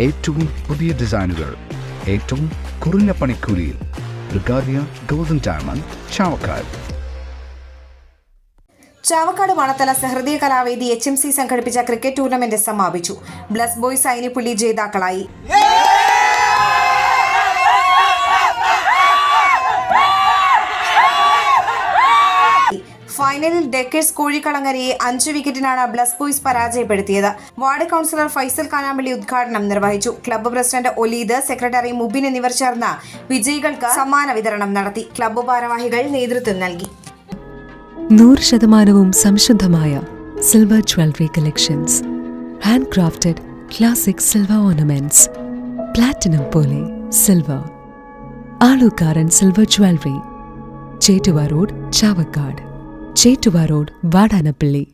ഏറ്റവും പുതിയ ഡിസൈനുകൾ ഏറ്റവും കുറഞ്ഞ പണിക്കൂലിയിൽ. ബ്രിഗാദിയ golden diamond Chavakkad. Chavakkad Vanathala Sahrudaya Kalavedi H M C സംഘടിപ്പിച്ച ക്രിക്കറ്റ് ടൂർണമെന്റ് സമാപിച്ചു. ബ്ലസ് ബോയ്സ് സൈനിപ്പുള്ളി ജേതാക്കളായി. ഫൈനലിൽ ഡെക്കേഴ്സ് കോഴിക്കളങ്ങരയെ അഞ്ച് വിക്കറ്റിനാണ് ബ്ലസ് ബോയ്സ് പരാജയപ്പെടുത്തിയത്. വാർഡ് കൗൺസിലർ ഫൈസൽ കാനാമ്പള്ളി ഉദ്ഘാടനം നിർവഹിച്ചു. Club president Oleed secretary Mubin എന്നിവർ ചേർന്ന് വിജയികൾക്ക് സമ്മാന വിതരണം നടത്തി. ക്ലബ്ബ് ഭാരവാഹികൾ നേതൃത്വം നൽകി. നൂറ് ശതമാനവും സംശുദ്ധമായ silver jewellery collections hand crafted classic silver ornaments platinum പോലെ silver Alookkaran silver jewellery Chettuva road Chavakkad. Chettuva road Vadanappally.